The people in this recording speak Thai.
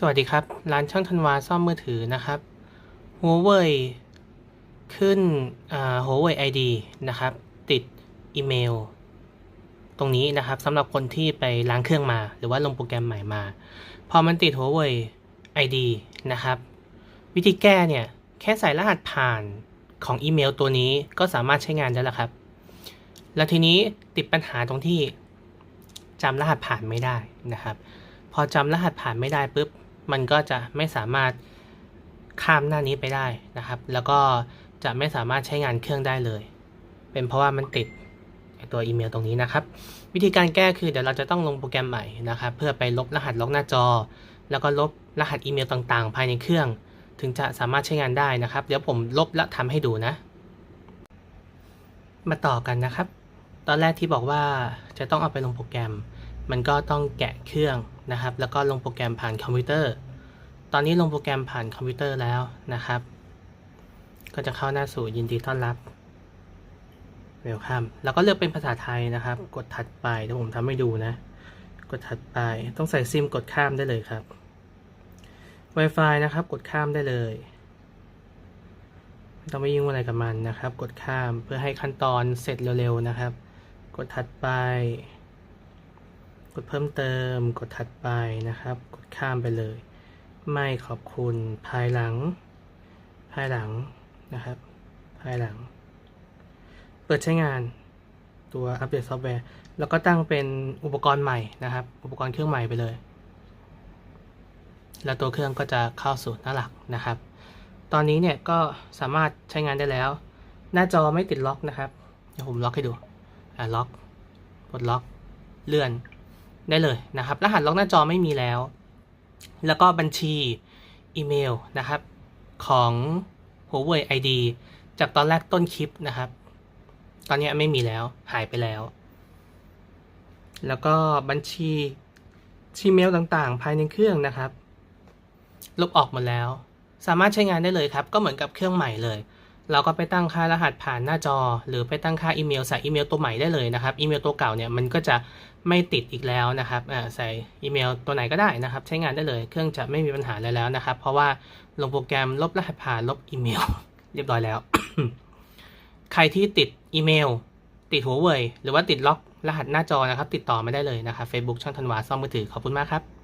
สวัสดีครับ ร้านช่างธันวาซ่อมมือถือนะครับ Huawei ขึ้นอ่า Huawei ID นะครับ ติดอีเมล ตรงนี้นะครับสำหรับคนที่ไปล้างเครื่องมา หรือว่าลงโปรแกรมใหม่มา พอมันติด Huawei ID นะครับ วิธีแก้เนี่ย แค่ใส่รหัสผ่านของอีเมลตัวนี้ก็สามารถใช้งานได้แล้วครับ แล้วทีนี้ติดปัญหาตรงที่จำรหัสผ่านไม่ได้นะครับพอจำรหัสผ่านไม่ได้ปุ๊บ มันก็จะไม่สามารถข้ามหน้านี้ไปได้นะครับ แล้วก็จะไม่สามารถใช้งานเครื่องได้เลย เป็นเพราะว่ามันติดตัวอีเมลตรงนี้นะครับ วิธีการแก้คือเดี๋ยวเราจะต้องลงโปรแกรมใหม่นะครับ เพื่อไปลบรหัสล็อกหน้าจอ แล้วก็ลบรหัสอีเมลต่างๆ ภายในเครื่อง ถึงจะสามารถใช้งานได้นะครับ เดี๋ยวผมลบและทำให้ดูนะ มาต่อกันนะครับ ตอนแรกที่บอกว่าจะต้องเอาไปลงโปรแกรม มันก็ต้องแกะเครื่องนะครับ แล้วก็ลงโปรแกรมผ่านคอมพิวเตอร์ ตอนนี้ลงโปรแกรมผ่านคอมพิวเตอร์แล้วนะครับ ก็จะเข้าหน้าสู่ยินดีต้อนรับเวลคัมแล้วก็เลือกเป็นภาษาไทยนะครับ กดถัดไปเดี๋ยวผมทำให้ดูนะ กดถัดไปต้องใส่ซิมกดข้ามได้เลยครับ Wi-Fi นะครับ กดข้ามได้เลยไม่ต้องไปยุ่งอะไรกับมันนะครับ กดข้ามเพื่อให้ขั้นตอนเสร็จเร็วๆนะครับ กดถัดไป กดเพิ่มเติม กดถัดไปนะครับ กดข้ามไปเลย ไม่ขอบคุณ ภายหลัง ภายหลังนะครับ ภายหลัง เปิดใช้งานตัวอัปเดตซอฟต์แวร์ แล้วก็ตั้งเป็นอุปกรณ์ใหม่นะครับ อุปกรณ์เครื่องใหม่ไปเลย แล้วตัวเครื่องก็จะเข้าสู่หน้าหลักนะครับ ตอนนี้เนี่ยก็สามารถใช้งานได้แล้ว หน้าจอไม่ติดล็อกนะครับ เดี๋ยวผมล็อกให้ดู อ่าล็อก กดล็อก เลื่อน ได้เลยนะครับ รหัสล็อกหน้าจอไม่มีแล้ว แล้วก็บัญชีอีเมลนะครับของ Huawei ID จากตอนแรกต้นคลิปนะครับ ตอนนี้ไม่มีแล้วหายไปแล้ว แล้วก็บัญชีชีเมลต่างๆ ภายในเครื่องนะครับ ลบออกหมดแล้ว สามารถใช้งานได้เลยครับ ก็เหมือนกับเครื่องใหม่เลย เราก็ไปตั้งค่ารหัสผ่านหน้าจอ หรือไปตั้งค่าอีเมลใส่อีเมลตัวใหม่ได้เลยนะครับอีเมลตัวเก่าเนี่ยมันก็จะไม่ติดอีกแล้วนะครับใส่อีเมลตัวไหนก็ได้นะครับ ใช้งานได้เลยเครื่องจะไม่มีปัญหาอะไรแล้วนะครับ เพราะว่าลงโปรแกรมลบรหัสผ่านลบอีเมล เรียบร้อยแล้ว ใครที่ติดอีเมล ติดหัวเว่ยหรือว่าติดล็อกรหัสหน้าจอนะครับ ติดต่อมาได้เลยนะครับ Facebook ช่างธันวาซ่อมมือถือขอบคุณมากครับ